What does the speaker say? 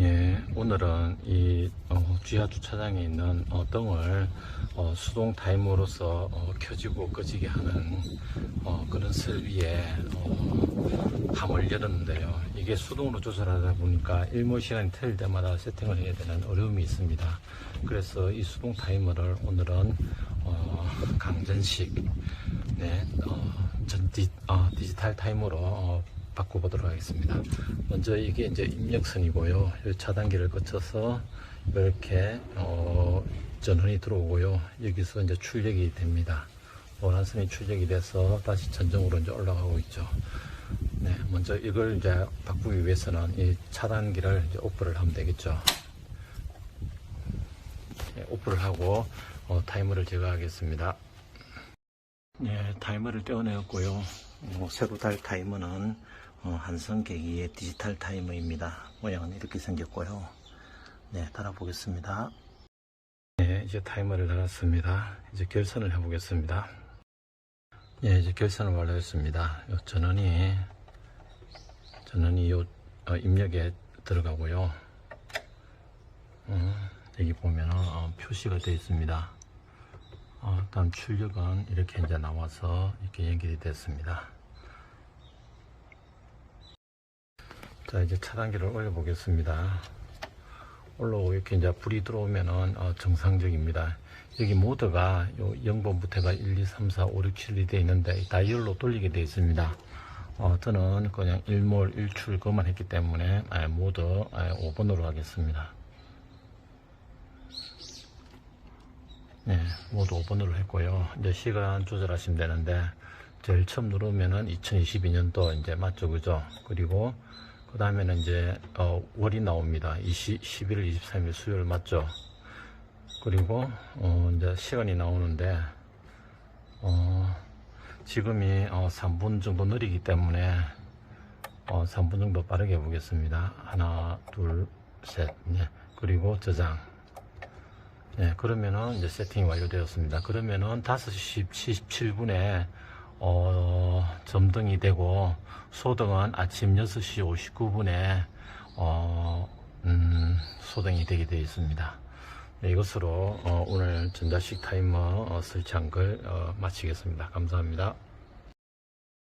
예, 오늘은 이 어, 지하 주차장에 있는 어,灯을 어, 수동 타이머로서 어, 켜지고 꺼지게 하는 어, 그런 설비에 어, 함을 열었는데요. 이게 수동으로 조절하다 보니까 일몰 시간이 틀 때마다 세팅을 해야 되는 어려움이 있습니다. 그래서 이 수동 타이머를 오늘은 어, 강전식 네, 어, 전 디, 어, 디지털 타이머로 어, 바꿔보도록 하겠습니다. 먼저 이게 이제 입력선이고요. 이 차단기를 거쳐서 이렇게 어, 전원이 들어오고요. 여기서 이제 출력이 됩니다. 노란선이 출력이 돼서 다시 전정으로 이제 올라가고 있죠. 네, 먼저 이걸 이제 바꾸기 위해서는 이 차단기를 이제 오프를 하면 되겠죠. 네, 오프를 하고 어, 타이머를 제거하겠습니다. 네, 타이머를 떼어내었고요. 어, 새로 달 타이머는 어, 한성 계기의 디지털 타이머입니다. 모양은 이렇게 생겼고요. 네, 달아보겠습니다. 네, 이제 타이머를 달았습니다. 이제 결선을 해보겠습니다. 네, 이제 결선을 완료했습니다. 요 전원이 전원이 요 어, 입력에 들어가고요. 어, 여기 보면 어, 표시가 되어 있습니다. 어, 다음 출력은 이렇게 이제 나와서 이렇게 연결이 됐습니다. 자, 이제 차단기를 올려 보겠습니다. 올라오고 이렇게 이제 불이 들어오면은 어, 정상적입니다. 여기 모드가 요 0번 부터가 1, 2, 3, 4, 5, 6, 7이 되어 있는데 다이얼로 돌리게 되어 있습니다. 어, 저는 그냥 1몰 1출 그만 했기 때문에 아, 모드 아, 5번으로 하겠습니다. 네, 모두 5번으로 했고요. 이제 시간 조절하시면 되는데, 제일 처음 누르면은 2022년도 이제 맞죠, 그죠? 그리고, 그 다음에는 이제, 어, 월이 나옵니다. 20, 11월 23일 수요일 맞죠? 그리고, 어, 이제 시간이 나오는데, 어, 지금이, 어, 3분 정도 느리기 때문에, 어, 3분 정도 빠르게 해보겠습니다. 하나, 둘, 셋, 네. 그리고 저장. 네, 그러면은 이제 세팅이 완료되었습니다. 그러면은 5시 77분에 어, 점등이 되고 소등은 아침 6시 59분에 어, 음, 소등이 되게 되어 있습니다. 네, 이것으로 어, 오늘 전자식 타이머 어, 설치한 걸 어, 마치겠습니다. 감사합니다.